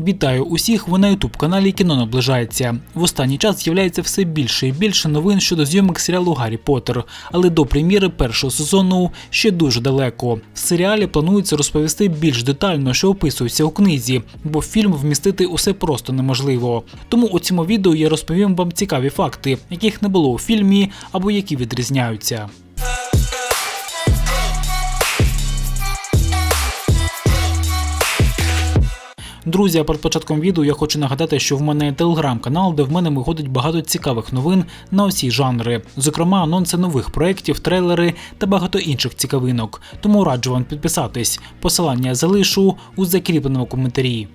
Вітаю усіх! Ви на ютуб каналі Кіно наближається. В останній час з'являється все більше і більше новин щодо зйомок серіалу Гаррі Поттер, але до прем'єри першого сезону ще дуже далеко. В серіалі планується розповісти більш детально, що описується у книзі, бо фільм вмістити усе просто неможливо. Тому у цьому відео я розповім вам цікаві факти, яких не було у фільмі або які відрізняються. Друзі, а перед початком відео я хочу нагадати, що в мене є телеграм-канал, де в мене виходить багато цікавих новин на усі жанри, зокрема анонси нових проєктів, трейлери та багато інших цікавинок. Тому раджу вам підписатись. Посилання я залишу у закріпленому коментарі.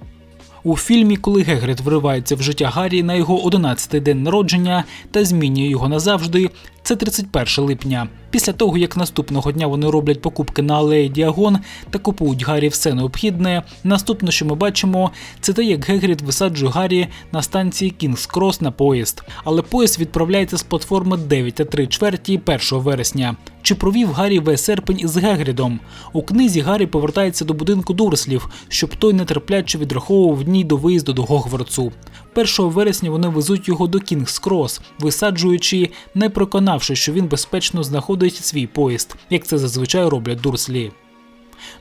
У фільмі, коли Гегрид вривається в життя Гаррі на його 11-й день народження та змінює його назавжди, це 31 липня. Після того, як наступного дня вони роблять покупки на алеї Діагон та купують Гаррі все необхідне, наступне, що ми бачимо, це те, як Гегрід висаджує Гаррі на станції Кінгс Крос на поїзд. Але поїзд відправляється з платформи 9 та 3 чверті 1 вересня. Чи провів Гаррі весь серпень із Гегрідом? У книзі Гаррі повертається до будинку Дурслів, щоб той нетерпляче відраховував дні до виїзду до Гогвартсу. 1 вересня вони везуть його до Кінгс Крос, висаджуючи, не проконавши, що він безпечно знаходить свій поїзд, як це зазвичай роблять Дурслі.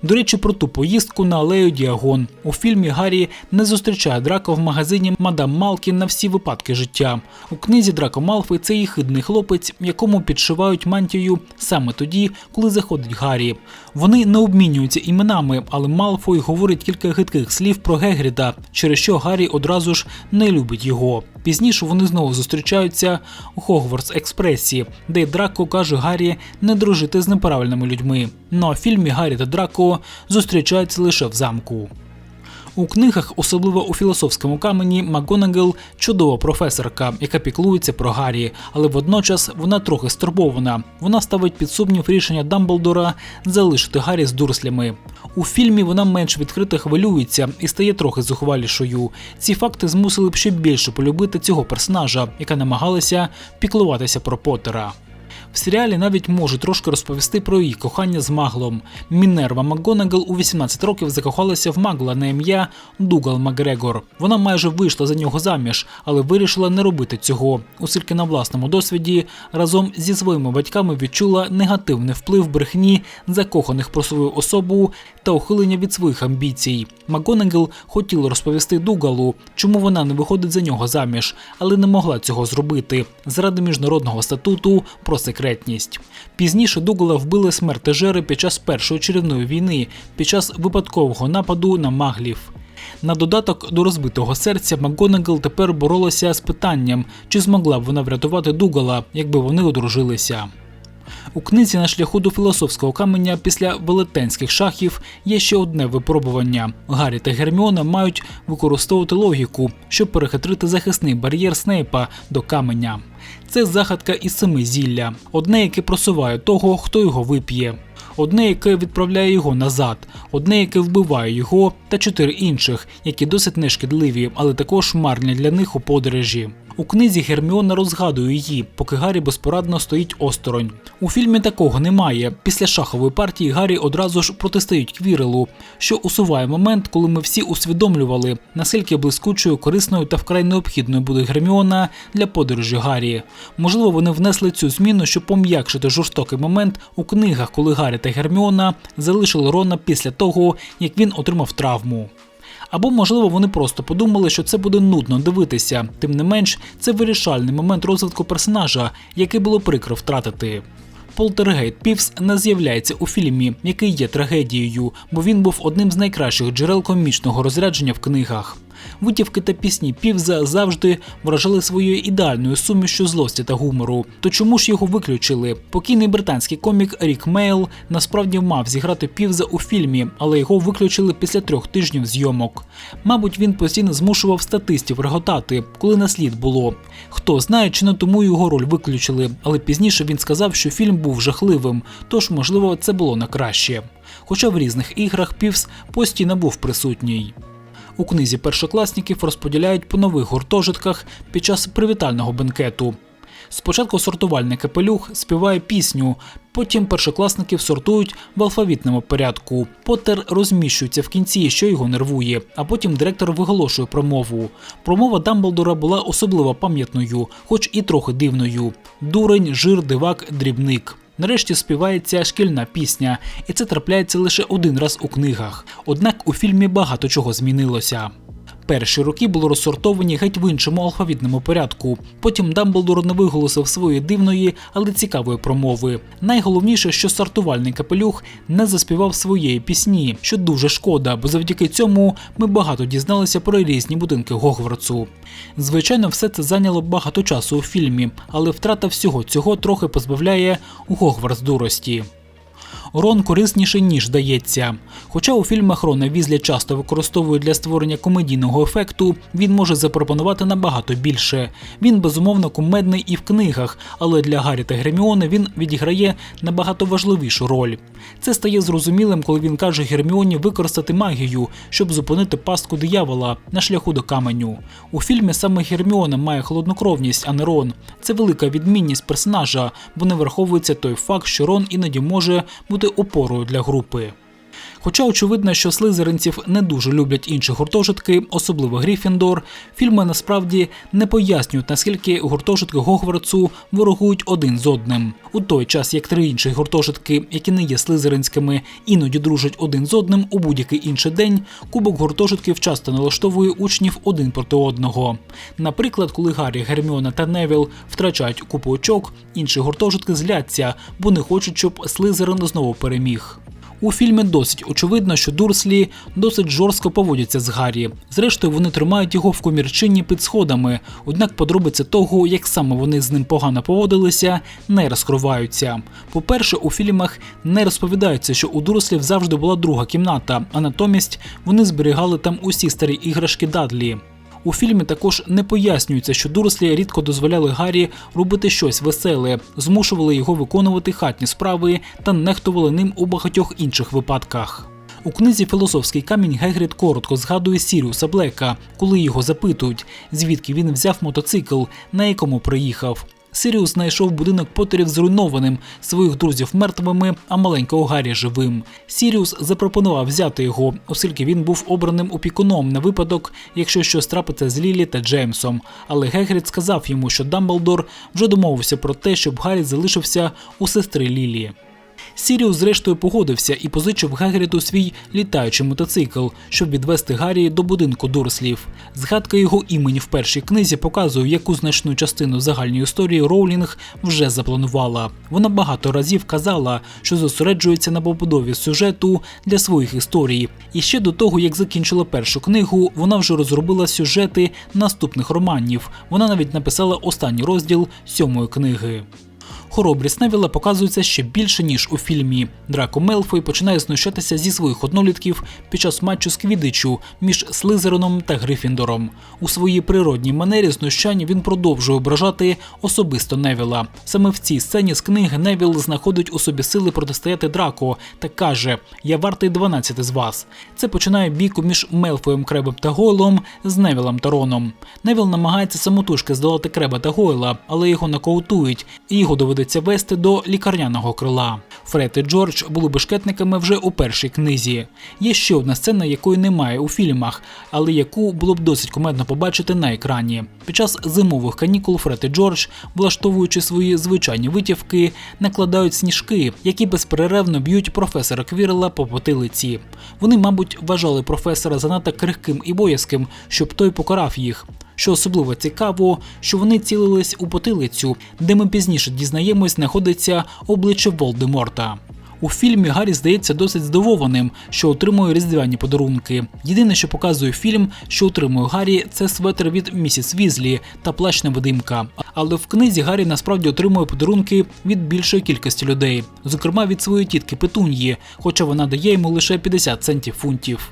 До речі, про ту поїздку на алею Діагон. У фільмі Гаррі не зустрічає Драка в магазині Мадам Малкін на всі випадки життя. У книзі Драко Малфой це їхидний хлопець, якому підшивають мантію саме тоді, коли заходить Гаррі. Вони не обмінюються іменами, але Малфой говорить кілька гидких слів про Гегріда, через що Гаррі одразу ж не любить його. Пізніше вони знову зустрічаються у Хогвартс Експресі, де Драко каже Гаррі не дружити з неправильними людьми. Ну а в фільмі Гаррі та Драко зустрічаються лише в замку. У книгах, особливо у філософському камені, МакГонагал – чудова професорка, яка піклується про Гаррі, але водночас вона трохи стурбована. Вона ставить під сумнів рішення Дамблдора залишити Гаррі з дурслями. У фільмі вона менш відкрито хвилюється і стає трохи зухвалішою. Ці факти змусили б ще більше полюбити цього персонажа, яка намагалася піклуватися про Поттера. В серіалі навіть можуть трошки розповісти про її кохання з маглом. Мінерва МакГонагал у 18 років закохалася в магла на ім'я Дугал Макгрегор. Вона майже вийшла за нього заміж, але вирішила не робити цього, оскільки на власному досвіді разом зі своїми батьками відчула негативний вплив брехні закоханих про свою особу та ухилення від своїх амбіцій. МакГонагал хотіла розповісти Дугалу, чому вона не виходить за нього заміж, але не могла цього зробити заради міжнародного статуту про секретність. Пізніше Дугала вбили смертежери під час першої чарівної війни, під час випадкового нападу на маглів. На додаток до розбитого серця МакГонагал тепер боролася з питанням, чи змогла б вона врятувати Дугала, якби вони одружилися. У книзі на шляху до філософського каменя після велетенських шахів є ще одне випробування. Гаррі та Герміона мають використовувати логіку, щоб перехитрити захисний бар'єр Снейпа до каменя. Це загадка із семи зілля, одне, яке просуває того, хто його вип'є. Одне, яке відправляє його назад, одне, яке вбиває його, та чотири інших, які досить нешкідливі, але також марні для них у подорожі. У книзі Герміона розгадує її, поки Гаррі безпорадно стоїть осторонь. У фільмі такого немає. Після шахової партії Гаррі одразу ж протистоїть Квірелу, що усуває момент, коли ми всі усвідомлювали, наскільки блискучою, корисною та вкрай необхідною буде Герміона для подорожі Гаррі. Можливо, вони внесли цю зміну, щоб пом'якшити жорстокий момент у книгах, коли Гаррі та Герміона залишили Рона після того, як він отримав травму. Або, можливо, вони просто подумали, що це буде нудно дивитися. Тим не менш, це вирішальний момент розвитку персонажа, який було прикро втратити. Полтергейт Півс не з'являється у фільмі, який є трагедією, бо він був одним з найкращих джерел комічного розрядження в книгах. Витівки та пісні Півза завжди вражали своєю ідеальною сумішю злості та гумору. То чому ж його виключили? Покійний британський комік Рік Мейл насправді мав зіграти Півза у фільмі, але його виключили після трьох тижнів зйомок. Мабуть, він постійно змушував статистів реготати, коли на слід було. Хто знає, чи не тому його роль виключили, але пізніше він сказав, що фільм був жахливим, тож, можливо, це було на краще. Хоча в різних іграх Півз постійно був присутній. У книзі першокласників розподіляють по нових гуртожитках під час привітального бенкету. Спочатку сортувальний капелюх співає пісню, потім першокласників сортують в алфавітному порядку. Поттер розміщується в кінці, що його нервує, а потім директор виголошує промову. Промова Дамблдора була особливо пам'ятною, хоч і трохи дивною. Дурень, жир, дивак, дрібник. Нарешті співається шкільна пісня, і це трапляється лише один раз у книгах. Однак у фільмі багато чого змінилося. Перші роки були розсортовані геть в іншому алфавітному порядку. Потім Дамблдор не виголосив своєї дивної, але цікавої промови. Найголовніше, що сортувальний капелюх не заспівав своєї пісні, що дуже шкода, бо завдяки цьому ми багато дізналися про різні будинки Гогвартсу. Звичайно, все це зайняло багато часу у фільмі, але втрата всього цього трохи позбавляє Гогвартс дурості. Рон корисніший, ніж здається. Хоча у фільмах Рона Візлі часто використовують для створення комедійного ефекту, він може запропонувати набагато більше. Він безумовно кумедний і в книгах, але для Гаррі та Герміони він відіграє набагато важливішу роль. Це стає зрозумілим, коли він каже Герміоні використати магію, щоб зупинити пастку диявола на шляху до каменю. У фільмі саме Герміона має холоднокровність, а не Рон. Це велика відмінність персонажа, бо не враховується той факт, що Рон іноді може бути опорою для групи. Хоча очевидно, що слизеринців не дуже люблять інші гуртожитки, особливо Гріфіндор, фільми насправді не пояснюють, наскільки гуртожитки Гогвартсу ворогують один з одним. У той час, як три інші гуртожитки, які не є слизеринськими, іноді дружать один з одним у будь-який інший день, кубок гуртожитків часто налаштовує учнів один проти одного. Наприклад, коли Гаррі, Герміона та Невіл втрачають купу очок, інші гуртожитки зляться, бо не хочуть, щоб Слизерин знову переміг. У фільмі досить очевидно, що Дурслі досить жорстко поводяться з Гаррі. Зрештою, вони тримають його в комірчині під сходами. Однак подробиці того, як саме вони з ним погано поводилися, не розкриваються. По-перше, у фільмах не розповідається, що у Дурслів завжди була друга кімната, а натомість вони зберігали там усі старі іграшки Дадлі. У фільмі також не пояснюється, що дорослі рідко дозволяли Гаррі робити щось веселе, змушували його виконувати хатні справи та нехтували ним у багатьох інших випадках. У книзі Філософський камінь Гегрід коротко згадує Сіріуса Блека, коли його запитують, звідки він взяв мотоцикл, на якому приїхав. Сіріус знайшов будинок Поттерів зруйнованим, своїх друзів мертвими, а маленького Гаррі живим. Сіріус запропонував взяти його, оскільки він був обраним опікуном на випадок, якщо щось трапиться з Лілі та Джеймсом. Але Гегрід сказав йому, що Дамблдор вже домовився про те, щоб Гаррі залишився у сестри Лілі. Сіріус зрештою погодився і позичив Гагріду свій літаючий мотоцикл, щоб відвести Гаррі до будинку Дурслів. Згадка його імені в першій книзі показує, яку значну частину загальної історії Роулінг вже запланувала. Вона багато разів казала, що зосереджується на побудові сюжету для своїх історій. І ще до того, як закінчила першу книгу, вона вже розробила сюжети наступних романів. Вона навіть написала останній розділ сьомої книги. Хоробрість Невіла показується ще більше ніж у фільмі. Драко Мелфой починає знущатися зі своїх однолітків під час матчу з Квідичу між Слизерином та Грифіндором. У своїй природній манері знущань він продовжує ображати особисто Невіла. Саме в цій сцені з книги Невіл знаходить у собі сили протистояти Драко та каже: Я вартий 12 з вас. Це починає бійку між Мелфоєм, Кребом та Гойлом з Невілом та Роном. Невіл намагається самотужки здолати Креба та Гойла, але його нокаутують, і його доведеться вести до лікарняного крила. Фред і Джордж були бешкетниками вже у першій книзі. Є ще одна сцена, якої немає у фільмах, але яку було б досить комедно побачити на екрані. Під час зимових канікул Фред і Джордж, влаштовуючи свої звичайні витівки, накладають сніжки, які безперервно б'ють професора Квірела по потилиці. Вони, мабуть, вважали професора занадто крихким і боязким, щоб той покарав їх. Що особливо цікаво, що вони цілились у потилицю, де ми пізніше дізнаємось, знаходиться обличчя Волдеморта. У фільмі Гаррі здається досить здивованим, що отримує різдвяні подарунки. Єдине, що показує фільм, що отримує Гаррі, це светр від місіс Візлі та плащ невидимка. Але в книзі Гаррі насправді отримує подарунки від більшої кількості людей, зокрема від своєї тітки Петуньї, хоча вона дає йому лише 50 центів фунтів.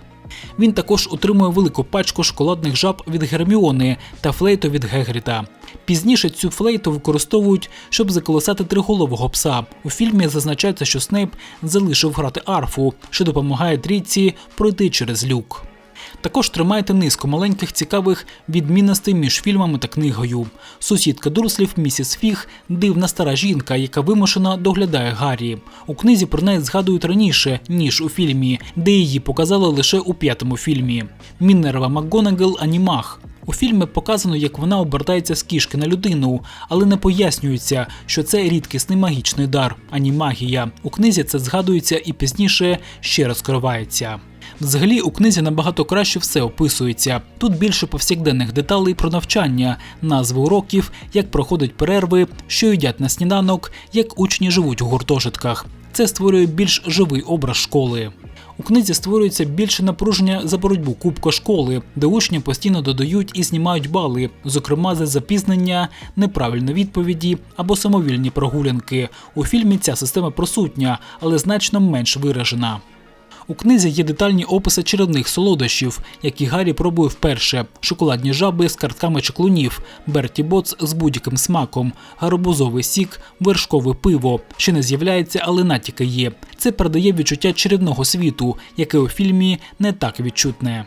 Він також отримує велику пачку шоколадних жаб від Герміони та флейту від Гегріта. Пізніше цю флейту використовують, щоб заколосати триголового пса. У фільмі зазначається, що Снейп залишив грати арфу, що допомагає трійці пройти через люк. Також тримайте низку маленьких цікавих відмінностей між фільмами та книгою. Сусідка Дурслів місіс Фіг дивна стара жінка, яка вимушено доглядає Гаррі. У книзі про неї згадують раніше, ніж у фільмі, де її показали лише у п'ятому фільмі. Міннерва МакГонагал анімах. У фільмі показано, як вона обертається з кішки на людину, але не пояснюється, що це рідкісний магічний дар, ані магія. У книзі це згадується і пізніше ще розкривається. Взагалі у книзі набагато краще все описується. Тут більше повсякденних деталей про навчання, назви уроків, як проходять перерви, що їдять на сніданок, як учні живуть у гуртожитках. Це створює більш живий образ школи. У книзі створюється більше напруження за боротьбу кубка школи, де учні постійно додають і знімають бали, зокрема за запізнення, неправильні відповіді або самовільні прогулянки. У фільмі ця система присутня, але значно менш виражена. У книзі є детальні описи чарівних солодощів, які Гаррі пробує вперше: шоколадні жаби з картками чеклунів, Берті Боц з будь-яким смаком, гарбузовий сік, вершкове пиво, що не з'являється, але натяки є. Це передає відчуття чарівного світу, яке у фільмі не так відчутне.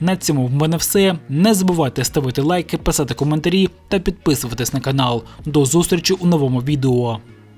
На цьому в мене все. Не забувайте ставити лайки, писати коментарі та підписуватись на канал. До зустрічі у новому відео.